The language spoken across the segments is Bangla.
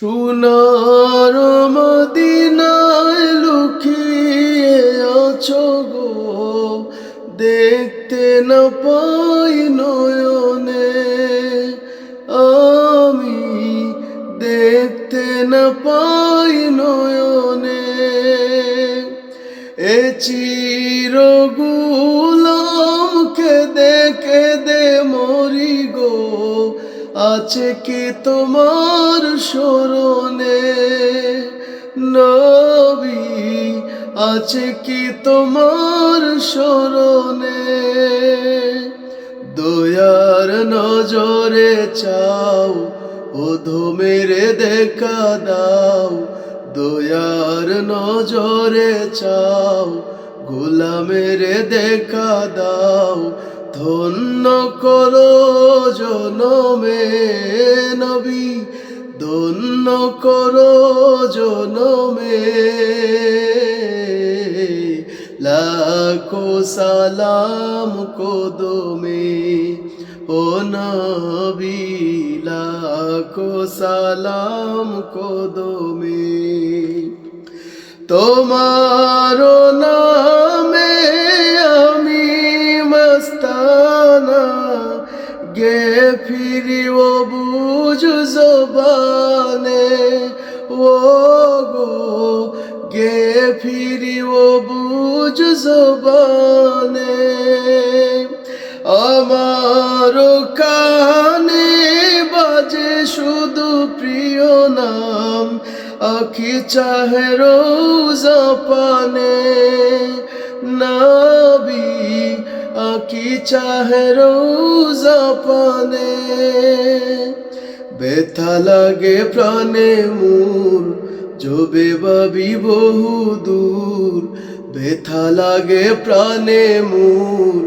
সোনার মদিনায় লুকিয়ে আছো গো। দেখতে না পাই নয়নে। আমি দেখতে না পাই নয়নে। এ চির আছে কি তোমার স্মরণে? নবী, আছে কি তোমার স্মরণে? দয়ার নজরে চাও ও মেরে দেখা দাও। দয়ার নজরে চাও, গোলামের দেখা দাও। ধন্য করো জনমে নবী, ধন্য করো জনমে। লাখো সালাম কদমে, ও নবী, লাখো সালাম কদমে। তোমার নামে জবানে ও গো গে ফিরি ও বুঝ জবানে। আমার কানে বাজে শুধু প্রিয় নাম, আখি চাহে রোজা পানে। নবী, আখি চাহে রোজা পানে। ব্যথা লাগে প্রাণে মূর জবে ভাবি বহু দূর। ব্যথা লাগে প্রাণে মূর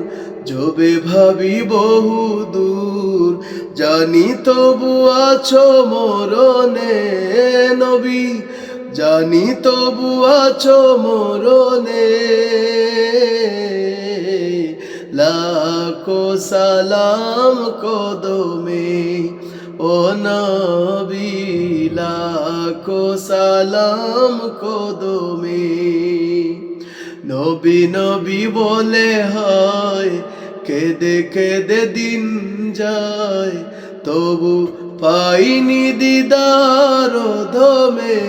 জবে ভাবি বহু দূর। জানি তবু আছো মরণে নবী, জানি তবু আছো মরণে। লাখো সালাম কদমে ও নবী, লাখো সালাম কদমে। নবী নবী বলে হয়, কেদে কেদে দিন যায়। তবু পাইনি দিদার ধমে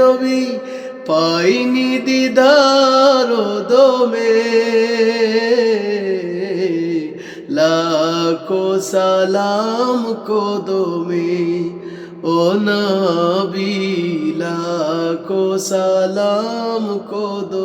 নবী, পাইনি দিদার দমে লাখো সালাম কদমে ও নবী লাখো সালাম কদমে।